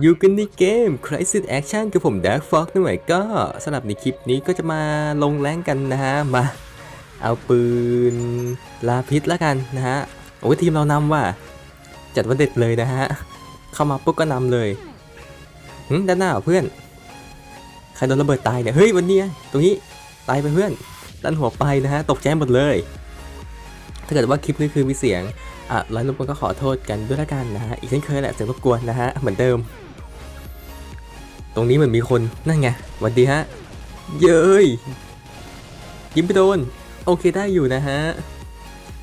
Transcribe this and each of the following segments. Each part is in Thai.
อยู่กันในเกม Crisis Action กับผม Dark Fox นั่นหมายก็สำหรับในคลิปนี้ก็จะมาลงแรงกันนะฮะ มา เอาปืนลาพิษแล้วกันนะฮะ โอ้ยทีมเรานำว่ะ จัดว่าเด็ดเลยนะฮะ เข้ามาปุ๊บก็นำเลยหึด้านหน้าเพื่อน ใครโดนระเบิดตายเนี่ย เฮ้ย วันนี้ตรงนี้ ตายไปเพื่อน ด้านหัวไปนะฮะ ตกใจหมดเลย ถ้าเกิดว่าคลิปนี้คือมีเสียง อะร้อยรบกวนก็ขอโทษกันด้วยละกันนะฮะ อีกเช่นเคยแหละเสียงรบกวนนะฮะ เหมือนเดิม ตรงนี้เหมือนมีคน นั่นไงหวัสดีฮะ เย้ย ยิงไปโดน โอเคได้อยู่นะฮะ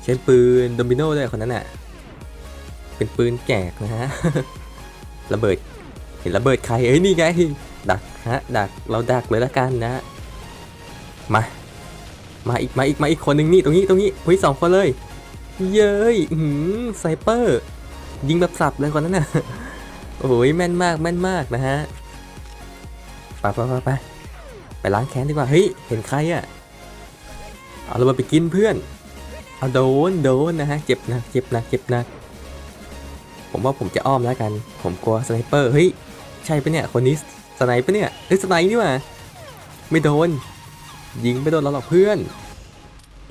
ใช้ปืนโดมิโนด้วยคนนั้นน่ะ เป็นปืนแกกนะฮะ ระเบิด เห็นระเบิดใคร เอ้ยนี่ไง ดักฮะ ดัก เราดักเลยละกันนะ มา มาอีก มาอีก มาอีกคนหนึ่งนี่ ตรงนี้ ตรงนี้เฮ้ยสองคนเลย เย้ยหือไซเปอร์ ยิงแบบสับเลยคนนั้นน่ะโอ้ยแม่นมากแม่นมากนะฮะไปไปไปไปไปล้างแค้นดีกว่า เฮ้ย เห็นใครอะเอาเราไปกินเพื่อน เอาโดนโดนนะฮะ เจ็บนะเจ็บนะเจ็บนะ ผมว่าผมจะอ้อมแล้วกัน ผมกลัวสไนเปอร์ เฮ้ย ใช่ปะเนี่ย คนนี้สไนปะเนี่ย เฮ้ยสไนนี่ว่าไม่โดน ยิงไม่โดนเราหรอกเพื่อน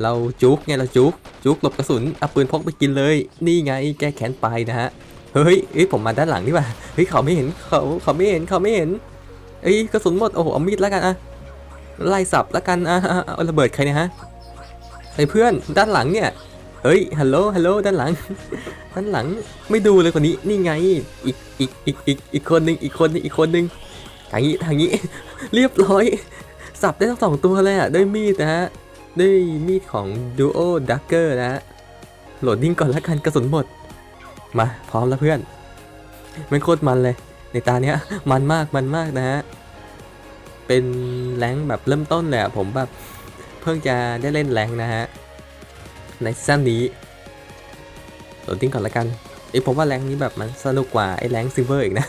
เราจุกไงเราจุก จุกหลบกระสุนเอาปืนพกไปกินเลย นี่ไงแก้แค้นไปนะฮะเฮ้ยเอ้ยผมมาด้านหลังนี่ว่าเฮ้ยเขาไม่เห็นเขาเขาไม่เห็นเขาไม่เห็นเอ้ยกระสุนหมดโอ้โหเอามีดแล้วกันอะไล่สับแล้วกันอะเอาระเบิดใครเนี่ยฮะไอ้เพื่อนด้านหลังเนี่ยเฮ้ยฮัลโหลฮัลโหลด้านหลัง ด้านหลังไม่ดูเลยคนนี้นี่ไงอีกอีกอีกอีกอีกคนหนึ่งอีกคนหนึงอีกคนหนึ่งทางนี้ทางนี้ เรียบร้อย สับได้ทั้งสองตัวเลยอะด้วยมีดนะฮะ ด้วยมีดของ Duo Dagger นะฮะโหลดดิ้งก่อนล้วกันกระสุนหมด มาพร้อมแล้วเพื่อนมันโคตรมันเลย ในตาเนี้ยมันมากมันมากนะฮะ เป็นแรงแบบเริ่มต้นเลยอะผมแบบเพิ่งจะได้เล่นแรงนะฮะ ในซั่นนี้โหลดดิ้งก่อนละกันไอยผมว่าแรงนี้แบบมันสนุกกว่าไอแรงซิลเวอร์อีกนะ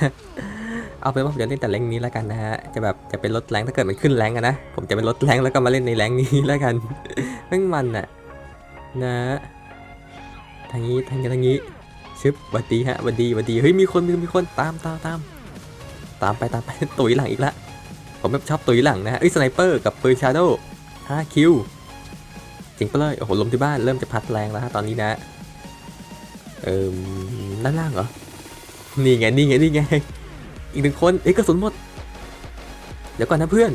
เอาเป็นว่าผมจะเล่นแต่แรงนี้แล้วกันนะฮะ จะแบบจะเป็นลดแรงถ้าเกิดมันขึ้นแรงอะนะ ผมจะเป็นลดแรงแล้วก็มาเล่นในแรงนี้แล้วกันแม่งมันอะนะทางนี้ทางนี้ทางนี้ชึบหวัดดีฮะหวัดดีหวัดดีเฮ้ยมีคนมีมีคนตามตามตามตามไปตามไปตุยหลังอีกละผมแบบชอบตุยหลังนะฮะเอ้ยสไนเปอร์กับปืนชาโดว์5คิวจริงปะเลยโอ้โหลมที่บ้านเริ่มจะพัดแรงแล้วฮะตอนนี้นะเอ่อด้านล่างเหรอนี่ไงนี่ไงนี่ไง อีกหนึ่งคนเอ้ยกระสุนหมด เดี๋ยวก่อนนะเพื่อน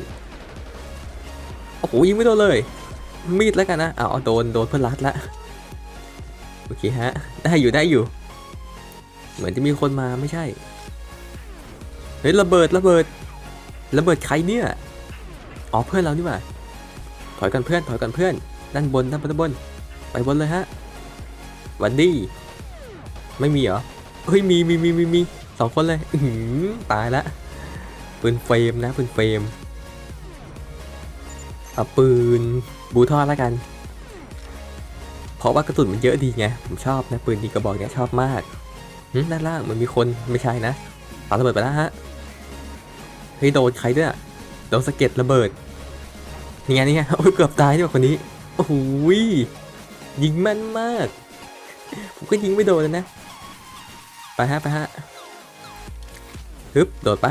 โอ้โหยิงไม่โดนเลย มีดแล้วกันนะเอาเอโดนโดนเพื่อนรัดละโอเคฮะ ได้อยู่ได้อยู่ เหมือนจะมีคนมาไม่ใช่ เฮ้ยระเบิดระเบิด ระเบิดใครเนี่ย อ๋อเพื่อนเรานี่หว่า ถอยกันเพื่อนถอยกันเพื่อน ด้านบนด้านบนด้านบน ไปบนเลยฮะ วันดี ไม่มีเหรอ เฮ้ยมีมีมีมีมี สองคนเลยอืตายละปืนเฟรมนะปืนเฟรมเอาปืนบูทอดแล้วกัน เพราะว่ากระสุนมันเยอะดีไง ผมชอบนะปืนดีกระบอกเนี้ยชอบมากหึด้านล่างมันมีคนไม่ใช่นะปาระเบิดไปแล้วฮะเฮ้ยโดนใครด้วยโดนสะเก็ดระเบิดนี่ไงนี่ไงโอ้ยเกือบตายด้วยคนนี้โอ้โหยยิงแม่นมาก ผมก็ยิงไม่โดนเลยนะ ไปฮะไปฮะ ฮึบโดดไป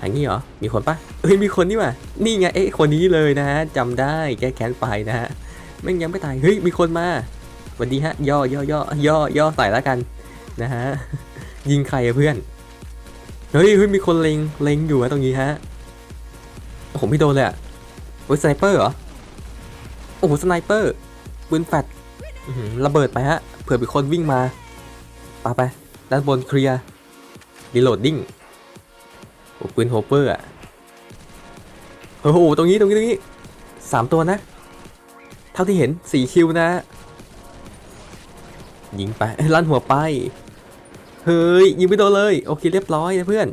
ทางนี้เหรอ มีคนปะเฮ้ย มีคนนี่ว่านี่ไง เอ้คนนี้เลยนะฮะจำได้ แก้แค้นไปนะฮะแม่งยังไม่ตาย เฮ้ย มีคนมาสวัสดีฮะ ย่อ ย่อ ย่อ ย่อ ย่อใส่แล้วกัน นะฮะ ยิงใครอะเพื่อน เฮ้ย เฮ้ย มีคนเล็ง เล็งอยู่อะตรงนี้ฮะโอ้โหไม่โดนเลยอะโอ้ยสไนเปอร์เหรอ โอ้โห สไนเปอร์ ปืนแฟดระเบิดไปฮะ เผื่อมีคนวิ่งมาปาไป ด้านบนเคลียร์รีโหลดดิ้งโอ้ปืนโฮเปอร์อะโอ้โหตรงนี้ตรงนี้ตรงนี้สามตัวนะ เท่าที่เห็นสี่คิวนะ ยิงไปลั่นหัวไป เฮ้ย ยิงไม่โดนเลย โอเคเรียบร้อยนะเพื่อน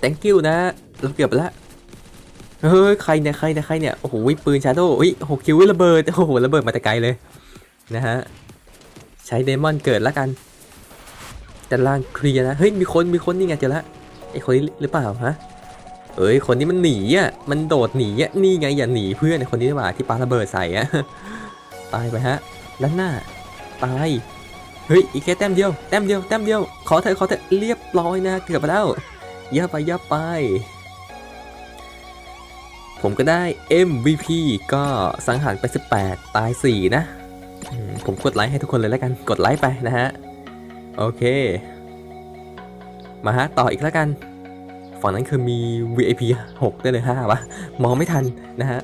thank you นะเราเกือบแล้วเฮ้ยใครเนี่ยใครเนี่ยใครเนี่ยโอ้โหปืนชาโดว์อุ้ยหกคิวระเบิดโอ้โหระเบิดมาแต่ไกลเลยนะฮะใช้เดมอนเกิดแล้วกัน แต่ล่างเคลียร์นะ เฮ้ย มีคน มีคนนี่ไงเจอละไอ้คนนี้หรือเปล่าฮะ เอ้ย คนนี้มันหนีอะ มันโดดหนีอะ นี่ไงอย่าหนีเพื่อนคนนี้ดีกว่าที่ปาระเบิดใส่อะ ตายไปฮะ ด้านหน้า ตาย เฮ้ย อีกแค่แต้มเดียว แต้มเดียว แต้มเดียว ขอเถอะขอเถอะเรียบร้อยนะ เกือบไปแล้วย่าไปย่าไป ผมก็ได้ MVP ก็สังหารไป 18 ตาย 4 นะ ผมกดไลค์ให้ทุกคนเลยแล้วกัน กดไลค์ไปนะฮะ โอเค มาฮะต่ออีกแล้วกัน ฝั่งนั้นคือมี VIP 6 ได้เลย5วะมองไม่ทันนะฮะ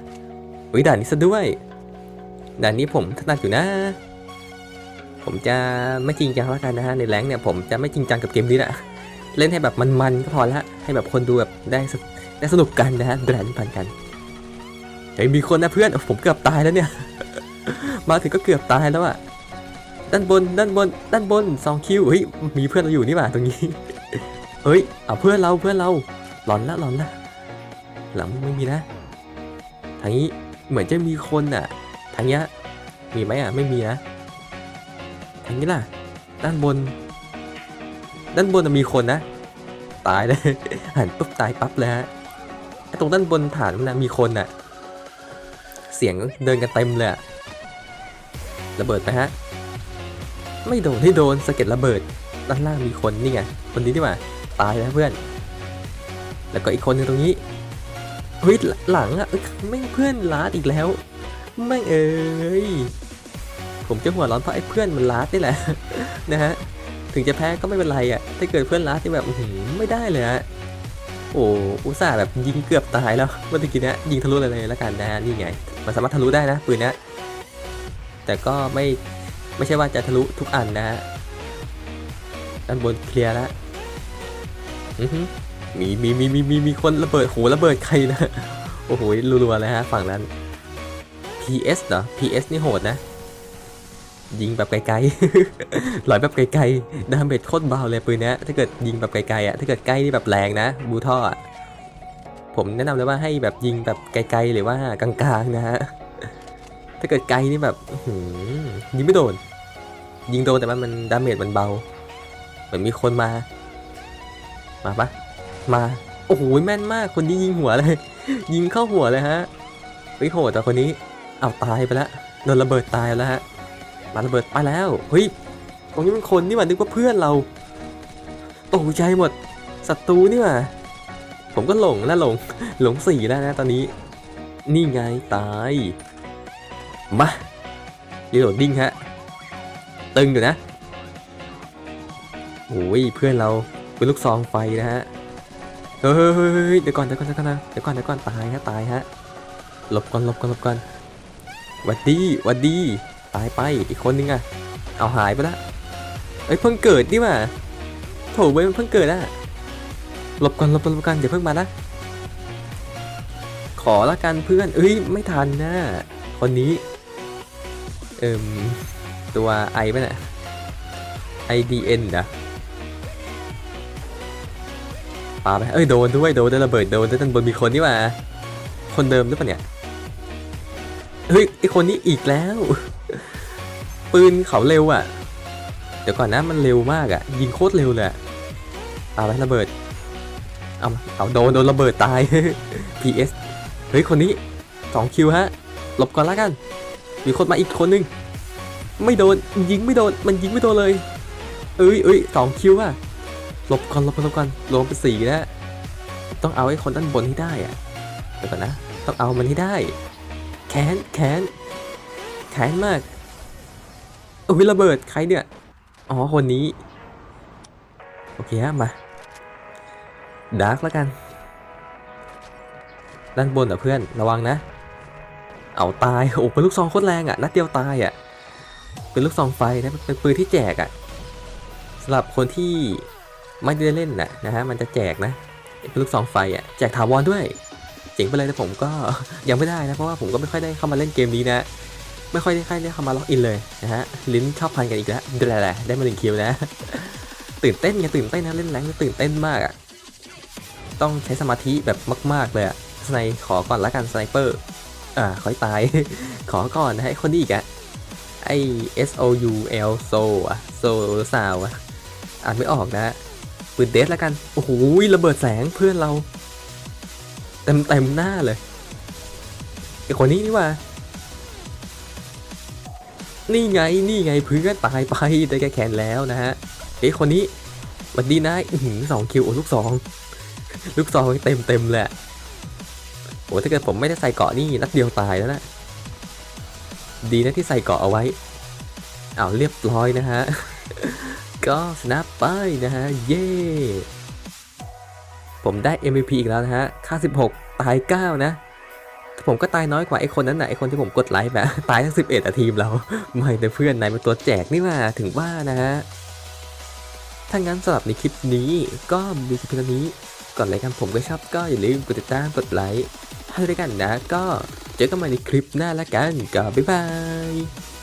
เฮ้ยด่านนี้ซะด้วยด่านนี้ผมถนัดอยู่นะ ผมจะไม่จริงจังแล้วกันนะฮะในแรงเนี่ยผมจะไม่จริงจังกับเกมนี้แหละเล่นให้แบบมันๆก็พอละให้แบบคนดูแบบได้ได้สนุกกันนะฮะด่านผ่านกันเฮ้ยมีคนนะเพื่อนผมเกือบตายแล้วเนี่ย มาถึงก็เกือบตายแล้วอะ ด้านบนด้านบนด้านบนสองคิวเฮ้ยมีเพื่อนเราอยู่นี่หว่าตรงนี้เฮ้ยเอาเพื่อนเราเพื่อนเราหลอนละหลอนละหลังไม่มีนะทางนี้เหมือนจะมีคนอะทางนี้มีไหมอะไม่มีนะทางนี้ล่ะ ด้านบน ด้านบนน่ะมีคนนะตายเลยหันปุ๊บตายปั๊บเลยฮะไอตรงด้านบนฐานมันนะมีคนอะเสียงเดินกันเต็มเลยระเบิดไปฮะ ไม่โดนให้โดนสะเก็ดระเบิด ด้านล่างมีคนนี่ไง คนนี้ดีกว่าตายแล้วเพื่อน แล้วก็อีกคนหนึงตรงนี้เฮ้ยหลังอะไม่งเพื่อนลาดอีกแล้วไม่เอ้ยผมจะหัวร้อนเพราะไอ้เพื่อนมันลาดนี่แหละนะฮะถึงจะแพ้ก็ไม่เป็นไรอะถ้าเกิดเพื่อนลาดที่แบบหือไม่ได้เลยฮะโอ้อุตส่าห์แบบยิงเกือบตายแล้วเมื่อกี้เนี้ยยิงทะลุเลยเลยแล้วกันนะนี่ไง มันสามารถทะลุได้นะปืนเนี้ยแต่ก็ไม่ ไม่ใช่ว่าจะทะลุทุกอันนะฮะด้านบนเคลียร์แล้วมีมีมีมีมีมีคนระเบิดโหระเบิดใครนะโอ้โหรัวๆเลยฮะฝั่งนั้น PS เหรอ PS นี่โหดนะ ยิงแบบไกลๆ หลอยแบบไกลๆ ดาเมจโคตรเบาเลยปืนนี้ถ้าเกิดยิงแบบไกลๆอะถ้าเกิดใกล้นี่แบบแรงนะบูท่อผมแนะนำเลยว่าให้แบบยิงแบบไกลๆ หรือว่ากลางๆนะฮะ ถ้าเกิดไกลนี่แบบหือยิงไม่โดน ยิงโดนแต่ว่ามันดาเมจมันเบา เหมือนมีคนมา มาปะมา โอ้โหแม่นมากคนนี้ยิงหัวเลย ยิงเข้าหัวเลยฮะเฮ้ยโหดแต่คนนี้เอาตายไปแล้วโดนระเบิดตายแล้วฮะมาระเบิดไปแล้วเฮ้ยตรงนี้มันคนนี่หว่านึกว่าเพื่อนเราตกใจหมดศัตรูนี่หว่าผมก็หลงแล้วหลงหลงสี่แล้วนะตอนนี้ นี่ไงตาย มารีโหลดดิ้งฮะ ตึงอยู่นะโอ้ยเพื่อนเราเป็นลูกซองไฟนะฮะ เฮ้ยเดี๋ยวก่อนเดี๋ยวก่อนเดี๋ยวก่อนนะเดี๋ยวก่อนเดี๋ยวก่อนตายฮะตายฮะหลบก่อนหลบก่อนหลบก่อนวัดดีวัดดีตายไปอีกคนนึงอะเอาหายไปละเอ้ยเพิ่งเกิดนี่ว่าโถเว้ยเพิ่งเกิดอะหลบก่อนหลบก่อนหลบก่อนเดี๋ยวเพิ่งมานะขอละกันเพื่อนเอ้ยไม่ทันนะคนนี้ เอิมตัวไอป่ะเนี่ย IDN นะปาไปเอ้ยโดนด้วยโดนด้วยระเบิดโดนด้วยด้านบนมีคนนี่ว่าคนเดิมหรือเปล่าเนี่ยเฮ้ยไอคนนี้อีกแล้ว ปืนเขาเร็วอะ่ะ เดี๋ยวก่อนนะมันเร็วมากอะ่ะ ยิงโคตรเร็วเลยอะเอาไประเบิดเอาเอาโดนโดนระเบิดตาย PS เฮ้ยคนนี้2คิวฮะหลบก่อนละกัน มีคนมาอีกคนนึง ไม่โดน ยิงไม่โดน มันยิงไม่โดนเลย เอ้ยเอ้ยสองคิวอะหลบก่อนหลบก่อนหลบก่อนรวมเป็นสี่นะต้องเอาไอ้คนด้านบนให้ได้อะเดี๋ยวก่อนนะ ต้องเอามันให้ได้แค้นแค้นแค้นมากโอ้ยระเบิดใครเนี่ย อ๋อ คนนี้ โอเคฮะมาดาร์กแล้วกัน ด้านบนอะเพื่อนระวังนะ เอาตาย โอ้เป็นลูกซองโคตรแรงอะนัดเดียวตายอะ เป็นลูกซองไฟนะ เป็นปืนที่แจกอะสำหรับคนที่ไม่ได้เล่นน่ะนะฮะ มันจะแจกนะ เป็นลูกซองไฟอะ แจกถาวรด้วย เจ๋งไปเลยแต่ผมก็ยังไม่ได้นะ เพราะว่าผมก็ไม่ค่อยได้เข้ามาเล่นเกมนี้นะ ไม่ค่อยได้ใครได้เข้ามาล็อกอินเลยนะฮะ ลิ้นชอบพันกันอีกแล้วได้แหละได้มาหนึ่งคิวนะ ตื่นเต้นไงตื่นเต้นนะเล่นแรงตื่นเต้นมากอะ ต้องใช้สมาธิแบบมาก ๆเลยอะสไนขอก่อนละกันสไนเปอร์ อ่าคอยตาย ขอก่อนนะไอ้คนนี้อีกอะไอ S O U L So อะ So สาวอะอ่านไม่ออกนะปืนเดสแล้วกัน โอ้โหระเบิดแสงเพื่อนเรา เต็มเต็มหน้าเลยไอคนนี้นี่ว่า นี่ไงนี่ไงเพื่อนตายไปได้แค่แขนแล้วนะฮะเอ้ยคนนี้วันดีนะสองคิวโอ้ลูกสอง ลูกสองเต็มเต็มๆเละ โอ้ถ้าเกิดผมไม่ได้ใส่เกาะนี่นัดเดียวตายแล้วนะดีนะที่ใส่เกาะเอาไว้เอาเรียบร้อยนะฮะ ก็ชนะไปนะฮะ เย้ผมได้ MVP อีกแล้วนะฮะ ค่า 16 ตาย 9 นะ ผมก็ตายน้อยกว่าไอ้คนนั้นนะไอ้คนที่ผมกดไลค์แบบตายทั้ง 11อะทีมเรา ไม่แต่เพื่อนนายเป็นตัวแจกนี่มาถึงว่านะฮะ ถ้างั้นสำหรับในคลิปนี้ก็มีเพียงเท่านี้ ก่อนรายการผมก็ชอบก็อย่าลืมกดติดตามกดไลค์ ท่าด้วยกันนะ ก็เจอกันใหม่ในคลิปหน้าละกันก็บ๊ายบาย